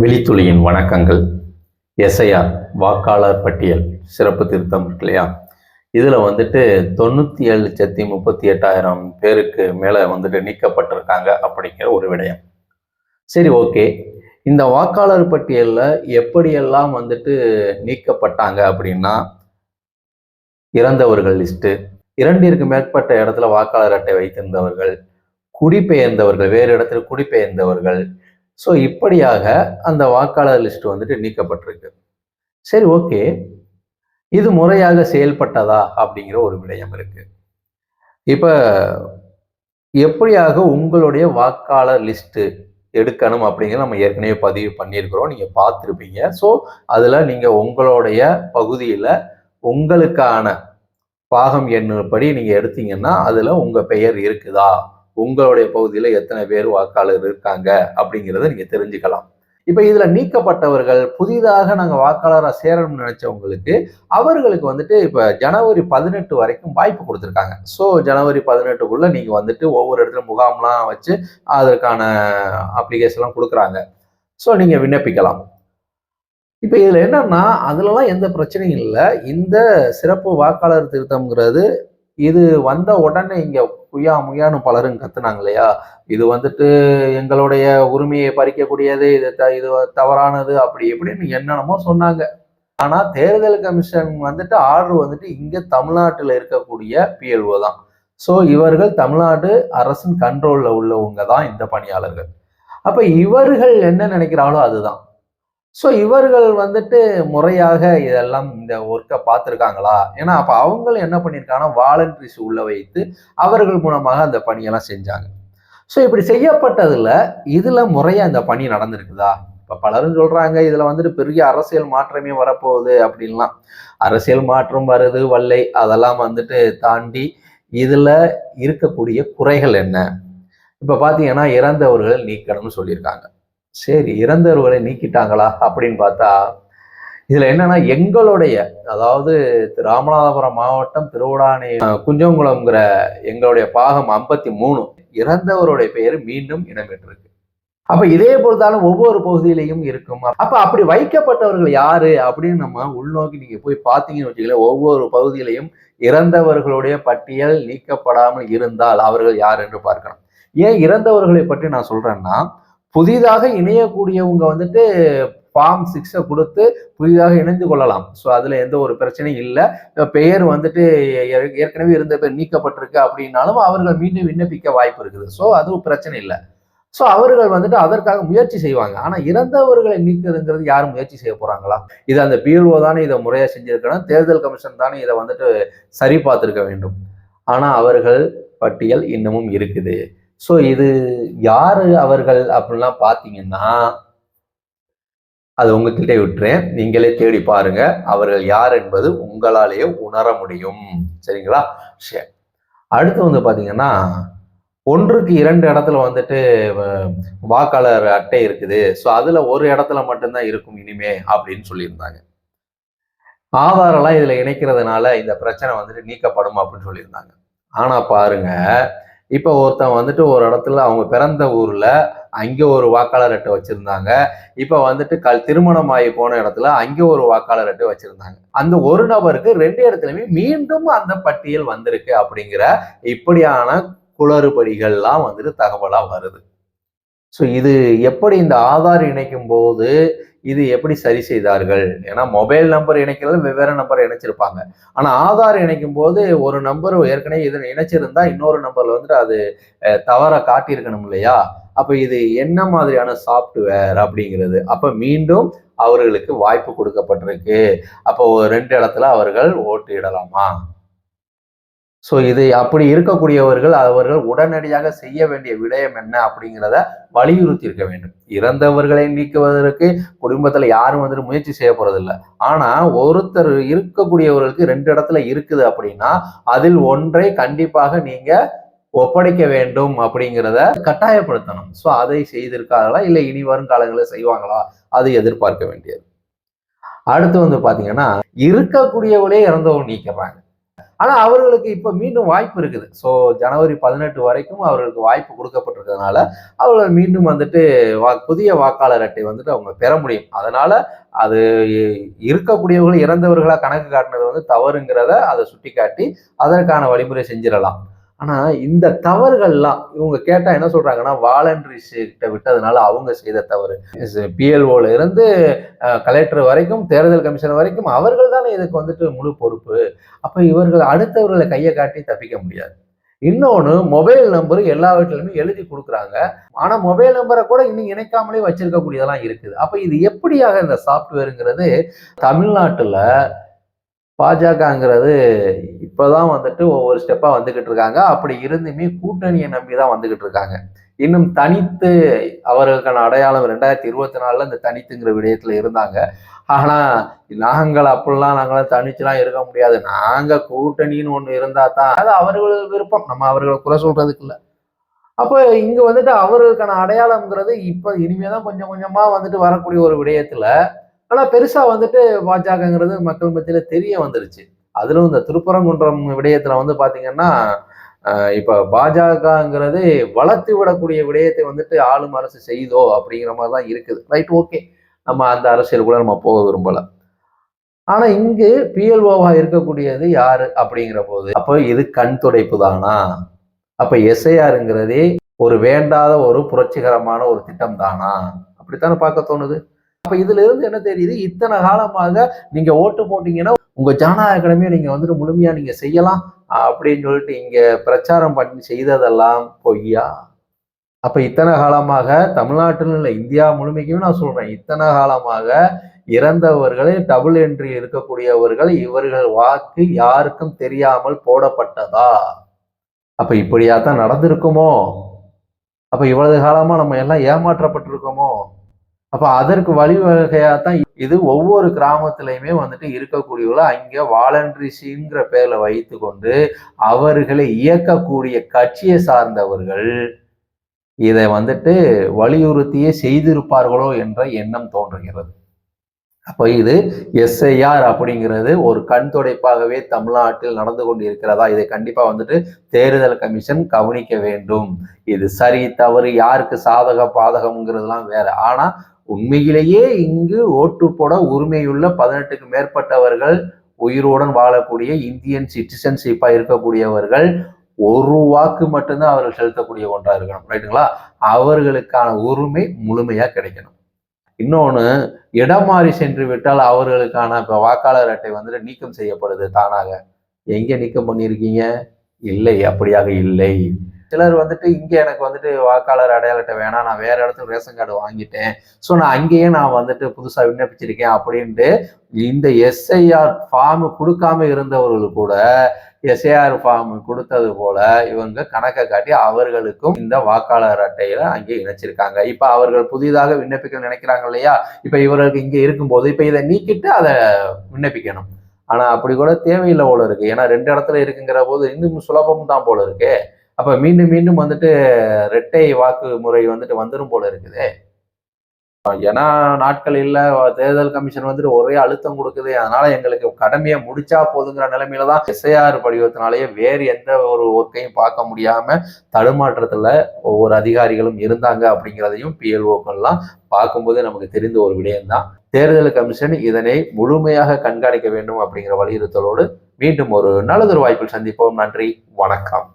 விழித்துளியின் வணக்கங்கள். எஸ்ஐஆர் வாக்காளர் பட்டியல் சிறப்பு திருத்தம் இல்லையா? இதில் வந்துட்டு தொண்ணூற்றி ஏழு லட்சத்தி முப்பத்தி எட்டாயிரம் பேருக்கு மேலே வந்துட்டு நீக்கப்பட்டிருக்காங்க அப்படிங்கிற ஒரு விடயம். சரி ஓகே. இந்த வாக்காளர் பட்டியலில் எப்படியெல்லாம் வந்துட்டு நீக்கப்பட்டாங்க அப்படின்னா இறந்தவர்கள் லிஸ்ட்டு இரண்டிற்கு மேற்பட்ட இடத்துல வாக்காளர் அட்டை வைத்திருந்தவர்கள் குடிபெயர்ந்தவர்கள் வேறு இடத்துல குடிபெயர்ந்தவர்கள் ஸோ இப்படியாக அந்த வாக்காளர் லிஸ்ட் வந்துட்டு நீக்கப்பட்டிருக்கு. சரி ஓகே. இது முறையாக செயல்பட்டதா அப்படிங்கிற ஒரு விடயம் இருக்கு. இப்போ எப்படியாக உங்களுடைய வாக்காளர் லிஸ்ட்டு எடுக்கணும் அப்படிங்கிறத நம்ம ஏற்கனவே பதிவு பண்ணியிருக்கிறோம். நீங்கள் பார்த்துருப்பீங்க. ஸோ அதில் நீங்கள் உங்களுடைய பகுதியில் உங்களுக்கான பாகம் எண்ணுப்படி நீங்கள் எடுத்தீங்கன்னா அதில் உங்கள் பெயர் இருக்குதா? உங்களுடைய பகுதியில் எத்தனை பேர் வாக்காளர் இருக்காங்க அப்படிங்கிறத நீங்கள் தெரிஞ்சுக்கலாம். இப்போ இதில் நீக்கப்பட்டவர்கள் புதிதாக நாங்கள் வாக்காளராக சேரணும்னு நினச்சவங்களுக்கு அவர்களுக்கு வந்துட்டு இப்போ ஜனவரி பதினெட்டு வரைக்கும் வாய்ப்பு கொடுத்துருக்காங்க. ஸோ ஜனவரி பதினெட்டுக்குள்ளே நீங்கள் வந்துட்டு ஒவ்வொரு இடத்துல முகாம்லாம் வச்சு அதற்கான அப்ளிகேஷன்லாம் கொடுக்குறாங்க. ஸோ நீங்கள் விண்ணப்பிக்கலாம். இப்போ இதில் என்னன்னா அதுலலாம் எந்த பிரச்சனையும் இல்லை. இந்த சிறப்பு வாக்காளர் திருத்தம்ங்கிறது இது வந்த உடனே இங்கே குய்யா முய்யான்னு பலரும் கத்துனாங்க இல்லையா? இது வந்துட்டு எங்களுடைய உரிமையை பறிக்கக்கூடியது இது த இது தவறானது அப்படி இப்படின்னு என்னென்னமோ சொன்னாங்க. ஆனால் தேர்தல் கமிஷன் வந்துட்டு ஆர்டர் வந்துட்டு இங்கே தமிழ்நாட்டில் இருக்கக்கூடிய பிஎல்ஓ தான். ஸோ இவர்கள் தமிழ்நாடு அரசின் கண்ட்ரோலில் உள்ளவங்க தான் இந்த பணியாளர்கள். அப்போ இவர்கள் என்ன நினைக்கிறாங்களோ அதுதான். ஸோ இவர்கள் வந்துட்டு முறையாக இதெல்லாம் இந்த ஒர்க்கை பார்த்துருக்காங்களா? ஏன்னா அப்போ அவங்களும் என்ன பண்ணியிருக்காங்கன்னா வாலண்டரிஸ் உள்ள வைத்து அவர்கள் மூலமாக அந்த பணியெல்லாம் செஞ்சாங்க. ஸோ இப்படி செய்யப்பட்டதில் இதில் முறையாக இந்த பணி நடந்திருக்குதா? இப்போ பலரும் சொல்கிறாங்க இதில் வந்துட்டு பெரிய அரசியல் மாற்றமே வரப்போகுது அப்படின்லாம். அரசியல் மாற்றம் வருது வல்லை அதெல்லாம் வந்துட்டு தாண்டி இதில் இருக்கக்கூடிய குறைகள் என்ன? இப்போ பார்த்தீங்கன்னா இறந்தவர்கள் நீக்கணும்னு சொல்லியிருக்காங்க. சரி இறந்தவர்களை நீக்கிட்டாங்களா அப்படின்னு பார்த்தா இதுல என்னன்னா எங்களுடைய அதாவது ராமநாதபுரம் மாவட்டம் திருவிடானை குஞ்சங்குளம்ங்கிற எங்களுடைய பாகம் ஐம்பத்தி மூணு இறந்தவருடைய பெயர் மீண்டும் இடம்பெற்றிருக்கு அப்ப இதே போல்தான ஒவ்வொரு பகுதியிலையும் இருக்கும். அப்ப அப்படி வைக்கப்பட்டவர்கள் யாரு அப்படின்னு நம்ம உள்நோக்கி நீங்க போய் பார்த்தீங்கன்னு வச்சுக்கல ஒவ்வொரு பகுதியிலையும் இறந்தவர்களுடைய பட்டியல் நீக்கப்படாமல் இருந்தால் அவர்கள் யார் என்று பார்க்கணும் ஏன் இறந்தவர்களை பற்றி நான் சொல்றேன்னா புதிதாக இணையக்கூடியவங்க வந்துட்டு ஃபார்ம் சிக்ஸை கொடுத்து புதிதாக இணைந்து கொள்ளலாம். ஸோ அதில் எந்த ஒரு பிரச்சனையும் இல்லை. பெயர் வந்துட்டு ஏற்கனவே இருந்த பேர் நீக்கப்பட்டிருக்கு அப்படின்னாலும் அவர்கள் மீண்டும் விண்ணப்பிக்க வாய்ப்பு இருக்குது. ஸோ அதுவும் பிரச்சனை இல்லை. ஸோ அவர்கள் வந்துட்டு அதற்காக முயற்சி செய்வாங்க. ஆனால் இறந்தவர்களை நீக்குதுங்கிறது யாரும் முயற்சி செய்ய போகிறாங்களா இது அந்த பிஎல்ஓ தானே இதை முறையாக செஞ்சுருக்கணும். தேர்தல் கமிஷன் தானே இதை வந்துட்டு சரி பார்த்துருக்க வேண்டும். ஆனால் அவர்கள் பட்டியல் இன்னமும் இருக்குது. ஸோ இது யாரு அவர்கள் அப்படின்லாம் பார்த்தீங்கன்னா அது உங்ககிட்ட விட்டுறேன். நீங்களே தேடி பாருங்க. அவர்கள் யார் என்பது உங்களாலேயே உணர முடியும். சரிங்களா? சரி அடுத்து வந்து பார்த்தீங்கன்னா ஒன்றுக்கு இரண்டு இடத்துல வந்துட்டு வாக்காளர் அட்டை இருக்குது. ஸோ அதில் ஒரு இடத்துல மட்டும்தான் இருக்கும் இனிமே அப்படின்னு சொல்லியிருந்தாங்க. ஆதாரெல்லாம் இதில் இணைக்கிறதுனால இந்த பிரச்சனை வந்துட்டு நீக்கப்படும் அப்படின்னு சொல்லியிருந்தாங்க. ஆனால் பாருங்க இப்போ ஒருத்தன் வந்துட்டு ஒரு இடத்துல அவங்க பிறந்த ஊரில் அங்கே ஒரு வாக்காளர் அட்டை வச்சுருந்தாங்க. இப்போ வந்துட்டு கல் திருமணம் ஆகி போன இடத்துல அங்கே ஒரு வாக்காளர் அட்டை வச்சுருந்தாங்க. அந்த ஒரு நபருக்கு ரெண்டு இடத்துலையுமே மீண்டும் அந்த பட்டியல் வந்திருக்கு அப்படிங்கிற இப்படியான குளறுபடிகள்லாம் வந்துட்டு தகவலாக வருது. ஸோ இது எப்படி இந்த ஆதார் இணைக்கும் போது இது எப்படி சரி செய்தார்கள்? ஏன்னா மொபைல் நம்பர் இணைக்கிறது வெவ்வேறு நம்பர் இணைச்சிருப்பாங்க. ஆனால் ஆதார் இணைக்கும் போது ஒரு நம்பர் ஏற்கனவே இதில் இணைச்சிருந்தா இன்னொரு நம்பரில் வந்துட்டு அது தவற காட்டியிருக்கணும் இல்லையா? அப்போ இது என்ன மாதிரியான சாஃப்ட்வேர் அப்படிங்கிறது? அப்போ மீண்டும் அவர்களுக்கு வாய்ப்பு கொடுக்கப்பட்டிருக்கு. அப்போ ரெண்டு இடத்துல அவர்கள் ஓட்டு இடலாமா? ஸோ இது அப்படி இருக்கக்கூடியவர்கள் அவர்கள் உடனடியாக செய்ய வேண்டிய விடயம் என்ன அப்படிங்கிறத வலியுறுத்தி இருக்க வேண்டும். இறந்தவர்களை நீக்குவதற்கு குடும்பத்தில் யாரும் வந்துட்டு முயற்சி செய்ய போறதில்ல. ஆனா ஒருத்தர் இருக்கக்கூடியவர்களுக்கு ரெண்டு இடத்துல இருக்குது அப்படின்னா அதில் ஒன்றை கண்டிப்பாக நீங்க ஒப்படைக்க வேண்டும் அப்படிங்கிறத கட்டாயப்படுத்தணும். ஸோ அதை செய்திருக்காங்களா இல்லை இனி வரும் காலங்களில் செய்வாங்களா? அதை எதிர்பார்க்க வேண்டியது. அடுத்து வந்து பாத்தீங்கன்னா இருக்கக்கூடியவளே இறந்தவங்க நீக்கிறாங்க ஆனால் அவர்களுக்கு இப்போ மீண்டும் வாய்ப்பு இருக்குது. ஸோ ஜனவரி பதினெட்டு வரைக்கும் அவர்களுக்கு வாய்ப்பு கொடுக்கப்பட்டிருக்கிறதுனால அவர்கள் மீண்டும் வந்துட்டு வா புதிய வாக்காளர் அட்டை வந்துட்டு அவங்க பெற முடியும். அதனால் அது இருக்கக்கூடியவர்கள் இறந்தவர்களாக கணக்கு காட்டினது வந்து தவறுங்கிறத அதை சுட்டி காட்டி அதற்கான வழிமுறை செஞ்சிடலாம். ஆனா இந்த தவறுகள்லாம் இவங்க கேட்டா என்ன சொல்றாங்கன்னா வாலண்டரிஸ் கிட்ட விட்டதுனால அவங்க செய்த தவறு. பிஎல்ஓல இருந்து கலெக்டர் வரைக்கும் தேர்தல் கமிஷன் வரைக்கும் அவர்கள் தானே இதுக்கு வந்துட்டு முழு பொறுப்பு. அப்ப இவர்கள் அடுத்தவர்களை கையை காட்டி தப்பிக்க முடியாது. இன்னொன்று மொபைல் நம்பர் எல்லா வீட்டிலுமே எழுதி கொடுக்குறாங்க. ஆனால் மொபைல் நம்பரை கூட இன்னும் இணைக்காமலே வச்சிருக்கக்கூடியதெல்லாம் இருக்குது. அப்போ இது எப்படியாக இந்த சாஃப்ட்வேருங்கிறது தமிழ்நாட்டில் பாஜகங்கிறது இப்போதான் வந்துட்டு ஒவ்வொரு ஸ்டெப்பாக வந்துக்கிட்டு இருக்காங்க. அப்படி இருந்துமே கூட்டணியை நம்பி தான் வந்துக்கிட்டு இருக்காங்க. இன்னும் தனித்து அவர்களுக்கான அடையாளம் ரெண்டாயிரத்தி இருபத்தி நாலுல இந்த தனித்துங்கிற விடயத்தில் இருந்தாங்க. ஆனால் நாங்கள் அப்படிலாம் நாங்களாம் தனிச்சுலாம் இருக்க முடியாது. நாங்கள் கூட்டணின்னு ஒன்று இருந்தால் தான் அது அவர்கள் விருப்பம். நம்ம அவர்களை குறை சொல்கிறதுக்கு இல்லை. அப்போ இங்கே வந்துட்டு அவர்களுக்கான அடையாளம்ங்கிறது இனிமே தான் கொஞ்சம் கொஞ்சமாக வந்துட்டு வரக்கூடிய ஒரு விடயத்தில். ஆனால் பெருசாக வந்துட்டு பாஜகங்கிறது மக்கள் மத்தியில் தெரிய வந்துருச்சு. அதிலும் இந்த திருப்பரங்குன்றம் விடயத்துல வந்து பாத்தீங்கன்னா இப்ப பாஜகங்கிறது வளர்த்து விடக்கூடிய விடயத்தை வந்துட்டு ஆளும் அரசு செய்தோ அப்படிங்கிற மாதிரி தான் இருக்குது. Right okay. நம்ம அந்த அரசியல் கூட நம்ம போக விரும்பல. ஆனா இங்கு பிஎல்ஓவா இருக்கக்கூடியது யாரு அப்படிங்கிற போது அப்போ இது கண் துடைப்பு தானா? அப்ப எஸ்ஐஆருங்கிறதே ஒரு வேண்டாத ஒரு புரட்சிகரமான ஒரு திட்டம் தானா? அப்படித்தானே பார்க்க தோணுது. அப்ப இதுல இருந்து என்ன தெரியுது? இத்தனை காலமாக நீங்க ஓட்டு போட்டீங்கன்னா உங்கள் ஜனநாயக கடமையை நீங்கள் வந்துட்டு முழுமையாக நீங்கள் செய்யலாம் அப்படின்னு சொல்லிட்டு இங்கே பிரச்சாரம் பண்ணி செய்ததெல்லாம் பொய்யா? அப்போ இத்தனை காலமாக தமிழ்நாட்டில் இல்லை இந்தியா முழுமைக்குமே நான் சொல்கிறேன் இத்தனை காலமாக இறந்தவர்களே டபுள் என்ட்ரி இருக்கக்கூடியவர்கள் இவர்கள் வாக்கு யாருக்கும் தெரியாமல் போடப்பட்டதா? அப்போ இப்படியா தான் நடந்திருக்குமோ? அப்போ இவ்வளவு காலமாக நம்ம எல்லாம் ஏமாற்றப்பட்டிருக்கோமோ? அப்போ அதற்கு வழிவகையா தான் இது ஒவ்வொரு கிராமத்திலையுமே வந்துட்டு இருக்கக்கூடியவர்கள் அங்க வாலண்டரிசிங்கிற பேரில் வைத்து கொண்டு அவர்களை இயக்கக்கூடிய கட்சியை சார்ந்தவர்கள் இதை வந்துட்டு வலியுறுத்தியே செய்திருப்பார்களோ என்ற எண்ணம் தோன்றுகிறது. அப்போ இது எஸ்ஐஆர் அப்படிங்கிறது ஒரு கண் துடைப்பாகவே தமிழ்நாட்டில் நடந்து கொண்டு இருக்கிறதா இதை கண்டிப்பா வந்துட்டு தேர்தல் கமிஷன் கவனிக்க வேண்டும். இது சரி தவறு யாருக்கு சாதக பாதகம்ங்கிறதுலாம் வேற. ஆனா உண்மையிலேயே இங்கு ஓட்டு போட உரிமையுள்ள பதினெட்டுக்கு மேற்பட்டவர்கள் உயிருடன் வாழக்கூடிய இந்தியன் சிட்டிசன்ஷிப்பாக இருக்கக்கூடியவர்கள் ஒரு வாக்கு மட்டும்தான் அவர்கள் செலுத்தக்கூடிய ஒன்றாக இருக்கணும். ரைட்டுங்களா அவர்களுக்கான உரிமை முழுமையாக கிடைக்கணும். இன்னொன்று இடம் மாறி சென்று விட்டால் அவர்களுக்கான இப்போ வாக்காளர் அட்டை வந்துட்டு நீக்கம் செய்யப்படுது தானாக. எங்கே நீக்கம் பண்ணியிருக்கீங்க? இல்லை அப்படியாக இல்லை. சிலர் வந்துட்டு இங்கே எனக்கு வந்துட்டு வாக்காளர் அடையாள அட்டை வேணாம். நான் வேற இடத்துல ரேஷன் கார்டு வாங்கிட்டேன். ஸோ நான் அங்கேயே நான் வந்துட்டு புதுசாக விண்ணப்பிச்சிருக்கேன் அப்படின்ட்டு இந்த எஸ்ஐஆர் ஃபார்ம் கொடுக்காம இருந்தவர்கள் கூட எஸ்ஏஆர் ஃபார்ம் கொடுத்தது போல இவங்க கணக்கை காட்டி அவர்களுக்கும் இந்த வாக்காளர் அட்டையில அங்கே இணைச்சிருக்காங்க. இப்ப அவர்கள் புதிதாக விண்ணப்பிக்க நினைக்கிறாங்க இல்லையா? இப்ப இவர்களுக்கு இங்க இருக்கும்போது இப்ப இதை நீக்கிட்டு அதை விண்ணப்பிக்கணும். ஆனா அப்படி கூட தேவையில்லை போல இருக்கு. ஏன்னா ரெண்டு இடத்துல இருக்குங்கிற போது இன்னும் சுலபம் தான் போல இருக்கு. அப்போ மீண்டும் மீண்டும் வந்துட்டு ரெட்டை வாக்கு முறை வந்துட்டு வந்துடும் போல இருக்குது. ஏன்னா நாட்கள் இல்லை தேர்தல் கமிஷன் வந்துட்டு ஒரே அழுத்தம் கொடுக்குது. அதனால எங்களுக்கு கடமையை முடிச்சா போதுங்கிற நிலைமையில தான் எஸ்ஐஆர் படிவத்தினாலேயே வேறு எந்த ஒரு ஒர்க்கையும் பார்க்க முடியாம தடுமாற்றத்துல ஒவ்வொரு அதிகாரிகளும் இருந்தாங்க அப்படிங்கிறதையும் பிஎல்ஓக்கள்லாம் பார்க்கும்போது நமக்கு தெரிந்த ஒரு விடயம்தான். தேர்தல் கமிஷன் இதனை முழுமையாக கண்காணிக்க வேண்டும் அப்படிங்கிற வலியுறுத்தலோடு மீண்டும் ஒரு நல்லதொரு வாய்ப்பில் சந்திப்போம். நன்றி. வணக்கம்.